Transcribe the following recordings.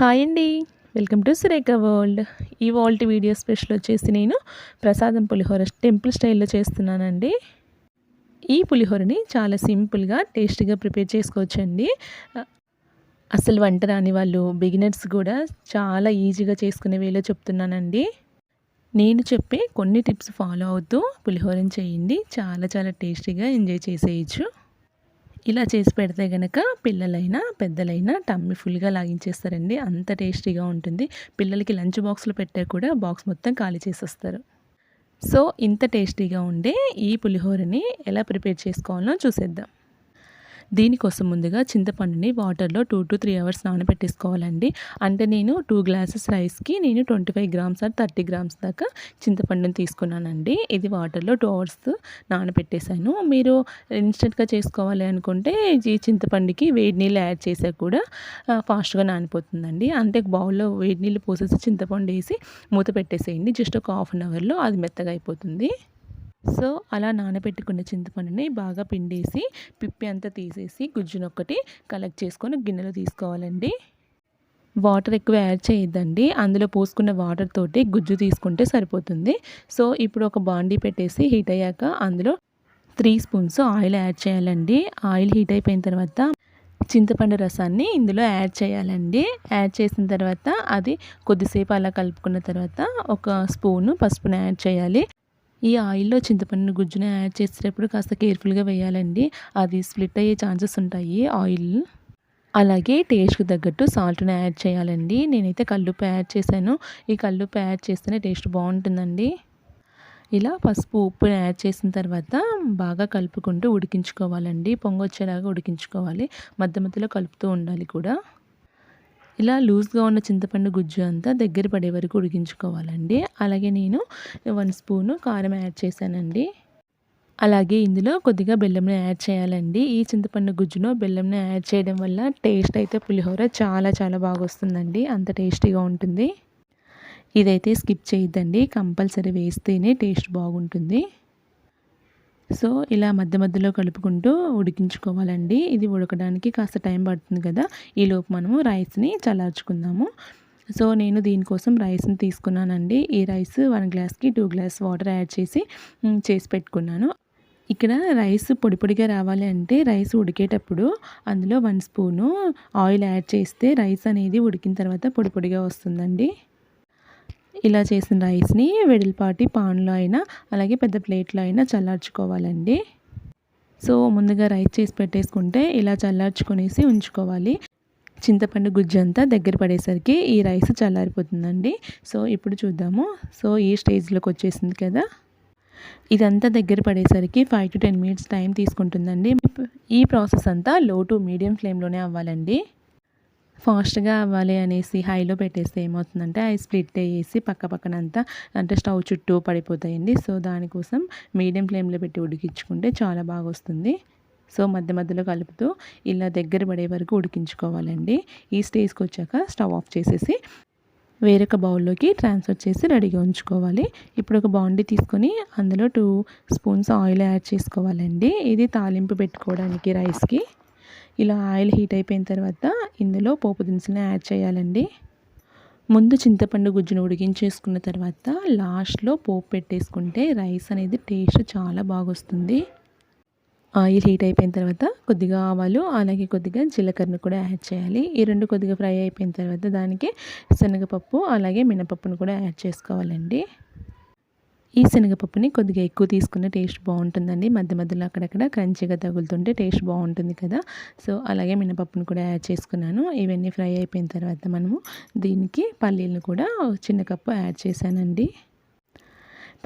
Hi అండి. Welcome to Surekha world. ఈ వాల్ట్ వీడియో స్పెషల్ వచ్చేసి నేను ప్రసాదం పులిహోర టెంపుల్ స్టైల్లో చేస్తున్నానండి. ఈ పులిహోరని చాలా సింపుల్గా టేస్టీగా ప్రిపేర్ చేసుకోవచ్చండి. అసలు వంట రాని వాళ్ళు బిగినర్స్ కూడా చాలా ఈజీగా చేసుకునే వేలో చెప్తున్నానండి. నేను చెప్పే కొన్ని టిప్స్ ఫాలో అవుతూ పులిహోరని చేయండి. చాలా చాలా టేస్టీగా ఎంజాయ్ చేసేయచ్చు. ఇలా చేసి పెడితే కనుక పిల్లలైనా పెద్దలైనా టమ్మి ఫుల్గా లాగించేస్తారండి. అంత టేస్టీగా ఉంటుంది. పిల్లలకి లంచ్ బాక్స్లో పెట్టా కూడా బాక్స్ మొత్తం ఖాళీ చేసేస్తారు. సో ఇంత టేస్టీగా ఉండే ఈ పులిహోరని ఎలా ప్రిపేర్ చేసుకోవాలో చూసేద్దాం. దీనికోసం ముందుగా చింతపండుని వాటర్లో టూ టు త్రీ అవర్స్ నానబెట్టేసుకోవాలండి. అంటే నేను టూ గ్లాసెస్ రైస్కి నేను twenty five grams or thirty grams దాకా చింతపండుని తీసుకున్నానండి. ఇది వాటర్లో టూ అవర్స్ నానబెట్టేశాను. మీరు ఇన్స్టెంట్గా చేసుకోవాలి అనుకుంటే ఈ చింతపండుకి వేడి నీళ్ళు యాడ్ చేసా కూడా ఫాస్ట్గా నానిపోతుందండి. అంటే బౌల్లో వేడి నీళ్ళు పోసేసి చింతపండు వేసి మూత పెట్టేసేయండి. జస్ట్ ఒక హాఫ్ అన్ అవర్లో అది మెత్తగా అయిపోతుంది. సో అలా నానబెట్టుకున్న చింతపండుని బాగా పిండేసి పిప్పి అంతా తీసేసి గుజ్జునొక్కటి కలెక్ట్ చేసుకొని గిన్నెలో తీసుకోవాలండి. వాటర్ ఎక్కువ యాడ్ చేయొద్దండి. అందులో పోసుకున్న వాటర్ తోటి గుజ్జు తీసుకుంటే సరిపోతుంది. సో ఇప్పుడు ఒక బాండీ పెట్టేసి హీట్ అయ్యాక అందులో త్రీ స్పూన్స్ ఆయిల్ యాడ్ చేయాలండి. ఆయిల్ హీట్ అయిపోయిన తర్వాత చింతపండు రసాన్ని ఇందులో యాడ్ చేయాలండి. యాడ్ చేసిన తర్వాత అది కొద్దిసేపు అలా కలుపుకున్న తర్వాత ఒక స్పూను పసుపును యాడ్ చేయాలి. ఈ ఆయిల్లో చింతపండు గుజ్జుని యాడ్ చేసేటప్పుడు కాస్త కేర్ఫుల్గా వేయాలండి. అది స్ప్లిట్ అయ్యే ఛాన్సెస్ ఉంటాయి. ఆయిల్ అలాగే టేస్ట్కి తగ్గట్టు సాల్ట్ని యాడ్ చేయాలండి. నేనైతే కల్లుప్పు యాడ్ చేశాను. ఈ కల్లుప్పు యాడ్ చేస్తేనే టేస్ట్ బాగుంటుందండి. ఇలా పసుపు ఉప్పుని యాడ్ చేసిన తర్వాత బాగా కలుపుకుంటూ ఉడికించుకోవాలండి. పొంగొచ్చేలాగా ఉడికించుకోవాలి. మధ్య మధ్యలో కలుపుతూ ఉండాలి కూడా. ఇలా లూజ్గా ఉన్న చింతపండు గుజ్జు అంతా దగ్గర పడే వరకు ఉడికించుకోవాలండి. అలాగే నేను వన్ స్పూను కారం యాడ్ చేశానండి. అలాగే ఇందులో కొద్దిగా బెల్లంని యాడ్ చేయాలండి. ఈ చింతపండు గుజ్జును బెల్లంని యాడ్ చేయడం వల్ల టేస్ట్ అయితే పులిహోర చాలా చాలా బాగా వస్తుందండి. అంత టేస్టీగా ఉంటుంది. ఇదైతే స్కిప్ చేయొద్దండి. కంపల్సరీ వేస్తేనే టేస్ట్ బాగుంటుంది. సో ఇలా మధ్య మధ్యలో కలుపుకుంటూ ఉడికించుకోవాలండి. ఇది ఉడకడానికి కాస్త టైం పడుతుంది కదా. ఈలోపు మనము రైస్ని చల్లార్చుకుందాము. సో నేను దీనికోసం రైస్ని తీసుకున్నానండి. ఈ రైస్ వన్ గ్లాస్కి టూ గ్లాస్ వాటర్ యాడ్ చేసి చేసి పెట్టుకున్నాను. ఇక్కడ రైస్ పొడి పొడిగా రావాలి అంటే రైస్ ఉడికేటప్పుడు అందులో వన్ స్పూను ఆయిల్ యాడ్ చేస్తే రైస్ అనేది ఉడికిన తర్వాత పొడి పొడిగా వస్తుందండి. ఇలా చేసిన రైస్ని వెడల్పాటి పాన్లో అయినా అలాగే పెద్ద ప్లేట్లో అయినా చల్లార్చుకోవాలండి. సో ముందుగా రైస్ చేసి పెట్టేసుకుంటే ఇలా చల్లార్చుకునేసి ఉంచుకోవాలి. చింతపండు గుజ్జు అంతా దగ్గర పడేసరికి ఈ రైస్ చల్లారిపోతుందండి. సో ఇప్పుడు చూద్దాము. సో ఈ స్టేజ్లోకి వచ్చేసింది కదా. ఇదంతా దగ్గర పడేసరికి five to ten minutes time తీసుకుంటుందండి. ఈ ప్రాసెస్ అంతా లో టు మీడియం ఫ్లేమ్లోనే అవ్వాలండి. ఫాస్ట్గా అవ్వాలి అనేసి హైలో పెట్టేస్తే ఏమవుతుందంటే అవి స్ప్లిట్ అయ్యేసి పక్క పక్కనంతా అంటే స్టవ్ చుట్టూ పడిపోతాయండి. సో దానికోసం మీడియం ఫ్లేమ్లో పెట్టి ఉడికించుకుంటే చాలా బాగా వస్తుంది సో మధ్య మధ్యలో కలుపుతూ ఇలా దగ్గర పడే వరకు ఉడికించుకోవాలండి. ఈ స్టేజ్కి వచ్చాక స్టవ్ ఆఫ్ చేసేసి వేరొక బౌల్లోకి ట్రాన్స్ఫర్ చేసి రెడీగా ఉంచుకోవాలి. ఇప్పుడు ఒక బాండీ తీసుకొని అందులో టూ స్పూన్స్ ఆయిల్ యాడ్ చేసుకోవాలండి. ఇది తాలింపు పెట్టుకోవడానికి రైస్కి. ఇలా ఆయిల్ హీట్ అయిపోయిన తర్వాత ఇందులో పోపు దినుసులను యాడ్ చేయాలండి. ముందు చింతపండు గుజ్జును ఉడికించేసుకున్న తర్వాత లాస్ట్లో పోపు పెట్టేసుకుంటే రైస్ అనేది టేస్ట్ చాలా బాగొస్తుంది. ఆయిల్ హీట్ అయిపోయిన తర్వాత కొద్దిగా ఆవాలు అలాగే కొద్దిగా జీలకర్రను కూడా యాడ్ చేయాలి. ఈ రెండు కొద్దిగా ఫ్రై అయిపోయిన తర్వాత దానికి శనగపప్పు అలాగే మినపప్పును కూడా యాడ్ చేసుకోవాలండి. ఈ శనగపప్పుని కొద్దిగా ఎక్కువ తీసుకునే టేస్ట్ బాగుంటుందండి. మధ్య మధ్యలో అక్కడక్కడ క్రంచిగా తగులుతుంటే టేస్ట్ బాగుంటుంది కదా. సో అలాగే మినపప్పును కూడా యాడ్ చేసుకున్నాను. ఇవన్నీ ఫ్రై అయిపోయిన తర్వాత మనము దీనికి పల్లీలను కూడా చిన్న కప్పు యాడ్ చేశానండి.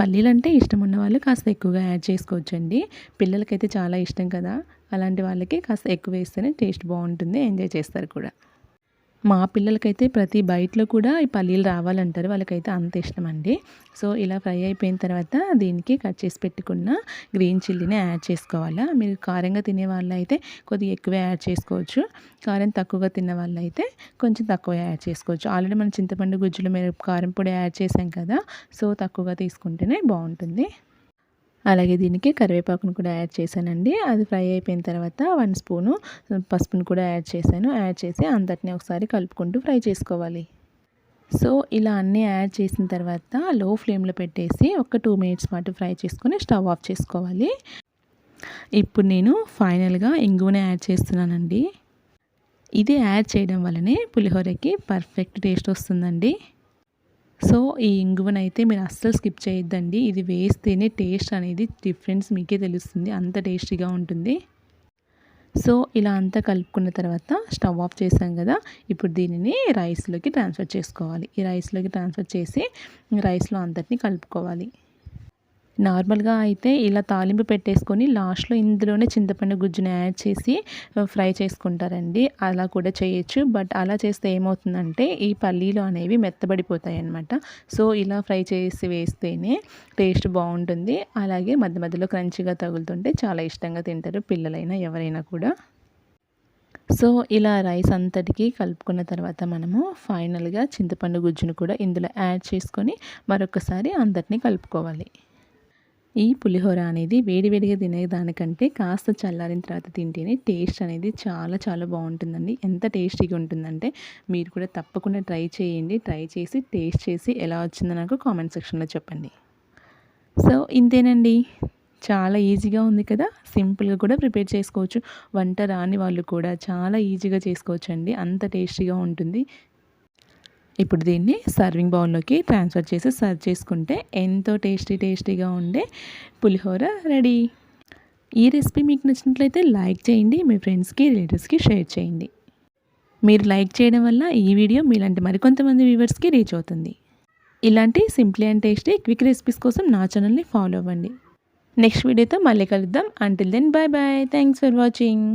పల్లీలు అంటే ఇష్టం ఉన్న వాళ్ళు కాస్త ఎక్కువగా యాడ్ చేసుకోవచ్చండి. పిల్లలకైతే చాలా ఇష్టం కదా. అలాంటి వాళ్ళకి కాస్త ఎక్కువ వేస్తేనే టేస్ట్ బాగుంటుంది. ఎంజాయ్ చేస్తారు కూడా. మా పిల్లలకైతే ప్రతి బయటలో కూడా ఈ పల్లీలు రావాలంటారు. వాళ్ళకైతే అంత ఇష్టం అండి సో ఇలా ఫ్రై అయిపోయిన తర్వాత దీనికి కట్ చేసి పెట్టుకున్న గ్రీన్ చిల్లీని యాడ్ చేసుకోవాలా. మీరు కారంగా తినే వాళ్ళు అయితే కొద్దిగా ఎక్కువ యాడ్ చేసుకోవచ్చు. కారం తక్కువగా తిన్న వాళ్ళు అయితే కొంచెం తక్కువ యాడ్ చేసుకోవచ్చు. ఆల్రెడీ మనం చింతపండు గుజ్జులు మీరు కారం పొడి యాడ్ చేసాం కదా సో తక్కువగా తీసుకుంటేనే బాగుంటుంది. అలాగే దీనికి కరివేపాకును కూడా యాడ్ చేశానండి. అది ఫ్రై అయిపోయిన తర్వాత వన్ స్పూను పసుపును కూడా యాడ్ చేశాను. యాడ్ చేసి అంతటిని ఒకసారి కలుపుకుంటూ ఫ్రై చేసుకోవాలి. సో ఇలా అన్నీ యాడ్ చేసిన తర్వాత లో ఫ్లేమ్లో పెట్టేసి ఒక టూ మినిట్స్ పాటు ఫ్రై చేసుకొని స్టవ్ ఆఫ్ చేసుకోవాలి. ఇప్పుడు నేను ఫైనల్గా ఇంగువని యాడ్ చేస్తున్నానండి. ఇది యాడ్ చేయడం వల్లనే పులిహోరకి పర్ఫెక్ట్ టేస్ట్ వస్తుందండి. సో ఈ ఇంగువనైతే మీరు అస్సలు స్కిప్ చేయొద్దండి. ఇది వేస్తేనే టేస్ట్ అనేది డిఫరెన్స్ మీకే తెలుస్తుంది. అంత టేస్టీగా ఉంటుంది. సో ఇలా అంతా కలుపుకున్న తర్వాత స్టవ్ ఆఫ్ చేసాం కదా. ఇప్పుడు దీనిని రైస్లోకి ట్రాన్స్ఫర్ చేసుకోవాలి. ఈ రైస్లోకి ట్రాన్స్ఫర్ చేసి రైస్లో అంతటిని కలుపుకోవాలి. నార్మల్గా అయితే ఇలా తాలింపు పెట్టేసుకొని లాస్ట్లో ఇందులోనే చింతపండు గుజ్జుని యాడ్ చేసి ఫ్రై చేసుకుంటారండి. అలా కూడా చేయొచ్చు. బట్ అలా చేస్తే ఏమవుతుందంటే ఈ పల్లీలు అనేవి మెత్తబడిపోతాయి అన్నమాట సో ఇలా ఫ్రై చేసి వేస్తేనే టేస్ట్ బాగుంటుంది. అలాగే మధ్య మధ్యలో క్రంచిగా తగులుతుంటే చాలా ఇష్టంగా తింటారు పిల్లలైనా ఎవరైనా కూడా. సో ఇలా రైస్ అంతటికి కలుపుకున్న తర్వాత మనము ఫైనల్గా చింతపండు గుజ్జును కూడా ఇందులో యాడ్ చేసుకొని మరొకసారి అందరినీ కలుపుకోవాలి. ఈ పులిహోర అనేది వేడివేడిగా తినేదానికంటే కాస్త చల్లారిన తర్వాత తింటేనే టేస్ట్ అనేది చాలా చాలా బాగుంటుందండి. ఎంత టేస్టీగా ఉంటుందంటే మీరు కూడా తప్పకుండా ట్రై చేయండి. ట్రై చేసి టేస్ట్ చేసి ఎలా వచ్చిందో నాకు కామెంట్ సెక్షన్లో చెప్పండి. సో ఇంతేనండి. చాలా ఈజీగా ఉంది కదా. సింపుల్గా కూడా ప్రిపేర్ చేసుకోవచ్చు. వంట రాని వాళ్ళు కూడా చాలా ఈజీగా చేసుకోవచ్చు అండి అంత టేస్టీగా ఉంటుంది. ఇప్పుడు దీన్ని సర్వింగ్ బౌల్లోకి ట్రాన్స్ఫర్ చేసి సర్వ్ చేసుకుంటే ఎంతో టేస్టీ టేస్టీగా ఉండే పులిహోర రెడీ ఈ రెసిపీ మీకు నచ్చినట్లయితే లైక్ చేయండి మీ ఫ్రెండ్స్కి రిలేటివ్స్కి షేర్ చేయండి. మీరు లైక్ చేయడం వల్ల ఈ వీడియో మీలాంటి మరికొంతమంది వ్యూవర్స్కి రీచ్ అవుతుంది. ఇలాంటి simply and tasty quick recipes కోసం నా ఛానల్ని ఫాలో అవ్వండి. నెక్స్ట్ వీడియోతో మళ్ళీ కలుద్దాం. Until then bye bye thanks for watching